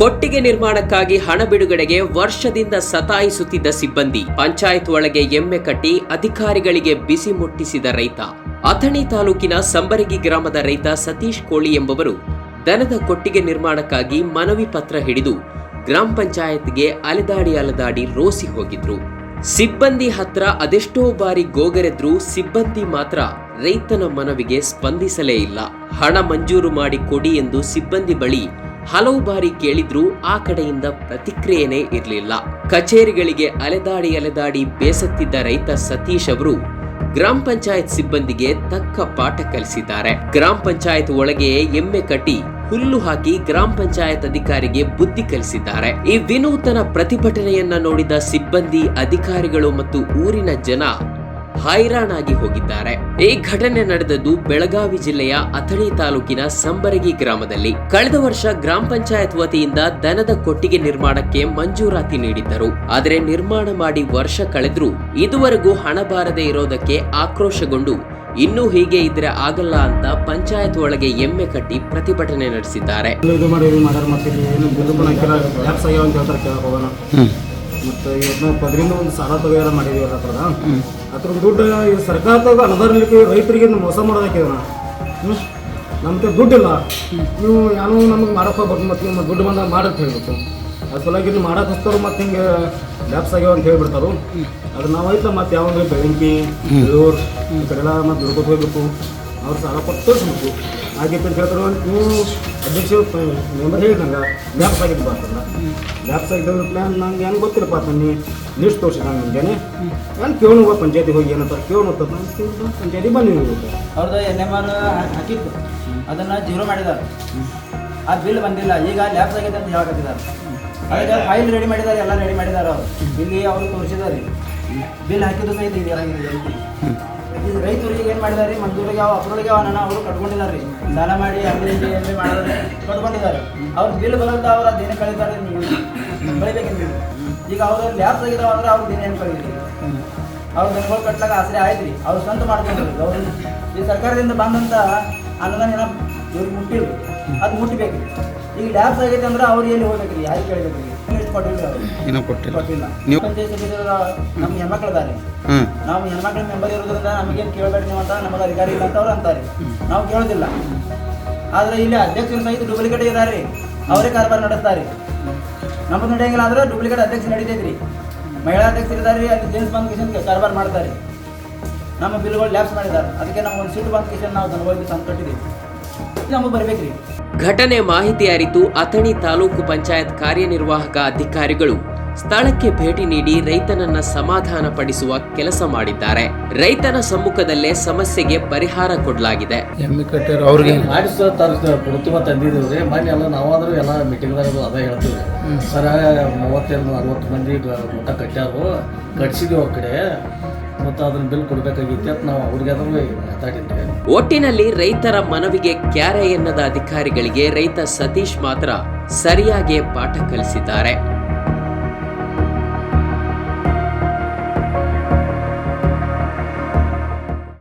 ಕೊಟ್ಟಿಗೆ ನಿರ್ಮಾಣಕ್ಕಾಗಿ ಹಣ ಬಿಡುಗಡೆಗೆ ವರ್ಷದಿಂದ ಸತಾಯಿಸುತ್ತಿದ್ದ ಸಿಬ್ಬಂದಿ. ಪಂಚಾಯತ್ ಒಳಗೆ ಎಮ್ಮೆ ಕಟ್ಟಿ ಅಧಿಕಾರಿಗಳಿಗೆ ಬಿಸಿ ಮುಟ್ಟಿಸಿದ ರೈತ. ಅಥಣಿ ತಾಲೂಕಿನ ಸಂಬರಗಿ ಗ್ರಾಮದ ರೈತ ಸತೀಶ್ ಕೋಳಿ ಎಂಬವರು ದನದ ಕೊಟ್ಟಿಗೆ ನಿರ್ಮಾಣಕ್ಕಾಗಿ ಮನವಿ ಪತ್ರ ಹಿಡಿದು ಗ್ರಾಮ ಪಂಚಾಯತ್ಗೆ ಅಲೆದಾಡಿ ಅಲೆದಾಡಿ ರೋಸಿ ಹೋಗಿದ್ರು. ಸಿಬ್ಬಂದಿ ಹತ್ರ ಅದೆಷ್ಟೋ ಬಾರಿ ಗೋಗರೆದ್ರೂ, ಸಿಬ್ಬಂದಿ ಮಾತ್ರ ರೈತನ ಮನವಿಗೆ ಸ್ಪಂದಿಸಲೇ ಇಲ್ಲ. ಹಣ ಮಂಜೂರು ಮಾಡಿ ಕೊಡಿ ಎಂದು ಸಿಬ್ಬಂದಿ ಬಳಿ ಹಲವು ಬಾರಿ ಕೇಳಿದ್ರೂ ಆ ಕಡೆಯಿಂದ ಪ್ರತಿಕ್ರಿಯೆನೇ ಇರಲಿಲ್ಲ. ಕಚೇರಿಗಳಿಗೆ ಅಲೆದಾಡಿ ಅಲೆದಾಡಿ ಬೇಸತ್ತಿದ್ದ ರೈತ ಸತೀಶ್ ಅವರು ಗ್ರಾಮ ಪಂಚಾಯತ್ ಸಿಬ್ಬಂದಿಗೆ ತಕ್ಕ ಪಾಠ ಕಲಿಸಿದ್ದಾರೆ. ಗ್ರಾಮ ಪಂಚಾಯತ್ ಒಳಗೆ ಎಮ್ಮೆ ಕಟ್ಟಿ ಹುಲ್ಲು ಹಾಕಿ ಗ್ರಾಮ ಪಂಚಾಯತ್ ಅಧಿಕಾರಿಗೆ ಬುದ್ಧಿ ಕಲಿಸಿದ್ದಾರೆ. ಈ ವಿನೂತನ ಪ್ರತಿಭಟನೆಯನ್ನ ನೋಡಿದ ಸಿಬ್ಬಂದಿ, ಅಧಿಕಾರಿಗಳು ಮತ್ತು ಊರಿನ ಜನ ಹೈರಾಣಾಗಿ ಹೋಗಿದ್ದಾರೆ. ಈ ಘಟನೆ ನಡೆದದ್ದು ಬೆಳಗಾವಿ ಜಿಲ್ಲೆಯ ಅಥಣಿ ತಾಲೂಕಿನ ಸಂಬರಗಿ ಗ್ರಾಮದಲ್ಲಿ. ಕಳೆದ ವರ್ಷ ಗ್ರಾಮ ಪಂಚಾಯತ್ ವತಿಯಿಂದ ದನದ ಕೊಟ್ಟಿಗೆ ನಿರ್ಮಾಣಕ್ಕೆ ಮಂಜೂರಾತಿ ನೀಡಿದ್ದರು. ಆದರೆ ನಿರ್ಮಾಣ ಮಾಡಿ ವರ್ಷ ಕಳೆದರೂ ಇದುವರೆಗೂ ಹಣ ಬಾರದೇ ಇರೋದಕ್ಕೆ ಆಕ್ರೋಶಗೊಂಡು ಇನ್ನೂ ಹೀಗೆ ಇದ್ರೆ ಆಗಲ್ಲ ಅಂತ ಪಂಚಾಯತ್ ಒಳಗೆ ಎಮ್ಮೆ ಕಟ್ಟಿ ಪ್ರತಿಭಟನೆ ನಡೆಸಿದ್ದಾರೆ. ಮತ್ತೆ ಇವತ್ತು ಪದರಿಂದ ಒಂದು ಸಾಲ ತಗೋಯಾರ ಮಾಡಿದೀವಿ ಅವ್ರ ಅದ್ರ ದುಡ್ಡು ಈ ಸರ್ಕಾರದಾಗ ಅನುದಾನ ಇರ್ಲಿಕ್ಕೆ ರೈತರಿಗೆ ಮೋಸ ಮಾಡೋದಕ್ಕೆ ಹ್ಞೂ ನಮ್ಗೆ ದುಡ್ಡಿಲ್ಲ. ನೀವು ಏನೋ ನಮಗೆ ಮಾಡಪ್ಪ ಹೋಗ್ಬಾರ್ದು ಮತ್ತು ನಿಮ್ಮ ದುಡ್ಡು ಬಂದಾಗ ಮಾಡಕ್ಕೆ ಹೇಳ್ಬೇಕು. ಅದ್ರ ಸಲುವಾಗಿ ನೀವು ಮಾಡಕ್ಕೆ ಹಚ್ತಾರು ಮತ್ತು ಹಿಂಗೆ ಲ್ಯಾಪ್ಸ್ ಆಗ್ಯಾವ ಅಂತ ಹೇಳ್ಬಿಡ್ತಾರು. ಅದು ನಾವು ಐತ ಮತ್ತು ಯಾವಾಗ ಬೆಳಂಕಿ ಬೆಳೂರು ಈ ಕಡೆಲ್ಲ ಮತ್ತು ದುಡ್ಕೊತ ಹೋಗ್ಬೇಕು. ಅವ್ರು ಸಾಲ ಕೊಟ್ಟು ತೋರಿಸ್ಬೇಕು. ಹಾಗೆ ಅಂತ ಹೇಳ್ತಾರೆ ನೀವು ಅಧ್ಯಕ್ಷ ಮೆಂಬರ್ ಹೇಳಿ ಲ್ಯಾಪ್ಸ್ ಲ್ಯಾಬ್ಸ್ ಆಗಿದ್ದು ಬಾರ್ತಲ್ಲ ಲ್ಯಾಪ್ಸ್ ಆಗಿದ್ದ ಪ್ಲ್ಯಾನ್ ನಂಗೆ ಏನು ಗೊತ್ತಿಲ್ಲಪ್ಪ ನೀ ಲಿಸ್ಟ್ ತೋರಿಸಿ ನಾನು ನಿಮ್ಗೆ ನಾನು ಹೋಗಿ ಪಂಚಾಯತಿಗೆ ಹೋಗಿ ಏನಂತಾರೆ ಕೇಳೋಣ ಪಂಚಾಯತಿ ಬನ್ನಿ ನೀವು ಅವ್ರದ್ದು ಎನ್ ಎಂ ಆರ್ ಹಾಕಿತ್ತು. ಅದನ್ನು ಜೀರೋ ಮಾಡಿದ್ದಾರೆ. ಆ ಬಿಲ್ ಬಂದಿಲ್ಲ. ಈಗ ಲ್ಯಾಪ್ಸ್ ಆಗಿದೆ ಅಂತ ಹೇಳಕತ್ತಿದ್ದಾರೆ ಅದಕ್ಕೆ ಫೈಲ್ ರೆಡಿ ಮಾಡಿದ್ದಾರೆ. ಎಲ್ಲ ರೆಡಿ ಮಾಡಿದ್ದಾರೆ ಅವರು. ಇಲ್ಲಿ ಅವರು ತೋರಿಸಿದ್ದಾರೆ. ಬಿಲ್ ಹಾಕಿದ್ದು ಸಹಿತ ಇದೆ ರೈತರು ರೈತರಿಗೆ ಏನು ಮಾಡಿದಾರೆ ಮಂಜೂರಿಗೆ ಯಾವ ಅಪ್ರೂವ್ಗೆ ಹಣ ಅವರು ಕಟ್ಕೊಂಡಿದ್ದಾರೆ ರೀ. ಸಾಲ ಮಾಡಿ ಅಂಗಡಿ ಎಮ್ಮೆ ಮಾಡಿದ್ರೆ ಕಟ್ಕೊಂಡಿದ್ದಾರೆ. ಅವ್ರು ಬಿಲ್ ಬರೋದ ಅವ್ರು ಅದೇನು ಕಳೀತಾರೆ ನೀವು ಬೆಳಿಬೇಕಂತ ಈಗ ಅವ್ರ ಲ್ಯಾಬ್ಸ್ ಆಗಿದಾವ ಅಂದ್ರೆ ಅವ್ರು ದಿನ ಏನು ಕಳೀರಿ ಅವ್ರ ಬೆಂಗಳು ಕಟ್ಲಾಕ ಆಸರೆ ಆಯ್ತು ರೀ. ಅವ್ರು ಸ್ವಂತ ಮಾಡ್ಕೊಂಡ್ರಿ ಗೌರ್ಮೆಂಟ್. ಈ ಸರ್ಕಾರದಿಂದ ಬಂದಂಥ ಅನುದಾನ ಏನೋ ಇವ್ರಿಗೆ ಮುಟ್ಟಿಲ್ಲ ಅದು ಮುಟ್ಟಬೇಕು ಈಗ ಲ್ಯಾಬ್ಸ್ ಆಗೈತೆ ಅಂದ್ರೆ ಅವ್ರು ಎಲ್ಲಿ ಹೋಗ್ಬೇಕು ರೀ ಯಾರಿಗೆ ಕೇಳಬೇಕು ಕೊಟ್ಟಿಲ್ಲ. ಏನೋ ಕೊಟ್ಟಿಲ್ಲ. ಕೊಟ್ಟಿಲ್ಲ. ನೀವು- ಪಂಚಾಯತ್ ನಮ್ಮ ಹ್ಮ್. ನಾವು ಹೆಣ್ಮಕ್ಳ ಮೆಂಬರ್ ಇರೋದ್ರಿಂದ ನಮಗೇನು ಕೇಳಬೇಡಿ ನೀವು ಅಂತ ನಮಗೆ ಅಧಿಕಾರಿ ಇಲ್ಲ ಅಂತ ಅವ್ರು ಅಂತಾರೆ. ನಾವು ಕೇಳೋದಿಲ್ಲ. ಆದರೆ ಇಲ್ಲಿ ಅಧ್ಯಕ್ಷರು ಸಹಿತ ಡೂಪ್ಲಿಕೇಟ್ ಇದ್ದಾರೆ. ಅವರೇ ಕಾರ್ಬಾರ್ ನಡೆಸ್ತಾರೆ. ನಮ್ಮದು ನಡೆಯಂಗಿಲ್ಲ ಆದ್ರೆ ಡೂಪ್ಲಿಕೇಟ್ ಅಧ್ಯಕ್ಷ ನಡೀತೈತ್ರಿ. ಮಹಿಳಾ ಅಧ್ಯಕ್ಷರು ಇದ್ದಾರೆ ಅಲ್ಲಿ ಜೇಮ್ಸ್ ಬಂದ್ ಕಿಶನ್ ಕಾರ್ಬಾರ್ ಮಾಡ್ತಾರೆ. ನಮ್ಮ ಬಿಲ್ಗಳು ಲ್ಯಾಪ್ಸ್ ಮಾಡಿದ್ದಾರೆ. ಅದಕ್ಕೆ ನಾವು ಒಂದು ಸೀಟು ಬಂದ್ ಕಿಶನ್ ನಾವು ದನಗಳಿಗೆ ತಂದು ಕಟ್ಟಿದ್ದೀವಿ ನಮಗೆ ಬರ್ಬೇಕ್ರಿ. ಘಟನೆ ಮಾಹಿತಿ ಅರಿತು ಅಥಣಿ ತಾಲೂಕು ಪಂಚಾಯತ್ ಕಾರ್ಯನಿರ್ವಾಹಕ ಅಧಿಕಾರಿಗಳು ಸ್ಥಳಕ್ಕೆ ಭೇಟಿ ನೀಡಿ ರೈತನನ್ನ ಸಮಾಧಾನ ಪಡಿಸುವ ಕೆಲಸ ಮಾಡಿದ್ದಾರೆ. ರೈತನ ಸಮ್ಮುಖದಲ್ಲೇ ಸಮಸ್ಯೆಗೆ ಪರಿಹಾರ ಕೊಡಲಾಗಿದೆ. ಅವ್ರಿಗೆ ಮಾಡಿಸ ತರ್ಸ ಕೊಡ್ತೀವ ತಂದಿದ್ದೀವಿ ರೀ ಮೊನ್ನೆ ಎಲ್ಲ ನಾವಾದ್ರೂ ಎಲ್ಲ ಮೀಟಿಂಗ್ದಾಗ ಅದೇ ಹೇಳ್ತೀವಿ. ಸರ ಮೂವತ್ತೆರಡು ಅರವತ್ತು ಮಂದಿ ಊಟ ಕಟ್ಟ್ಯಾರು ಕಟ್ಸಿದೀವಿ ಅವ್ರ ಕಡೆ. ಮತ್ತು ಅದನ್ನ ಬಿಲ್ ಕೊಡಬೇಕಾಗಿತ್ತು ಅಂತ ನಾವು ಅವ್ರಿಗಾದ್ರೂ ಮಾತಾಡಿದ್ವಿ. ಒಟ್ಟಿನಲ್ಲಿ ರೈತರ ಮನವಿಗೆ ಕ್ಯಾರೆ ಎನ್ನದ ಅಧಿಕಾರಿಗಳಿಗೆ ರೈತ ಸತೀಶ್ ಮಾತ್ರ ಸರಿಯಾಗಿ ಪಾಠ ಕಲಿಸಿದ್ದಾರೆ.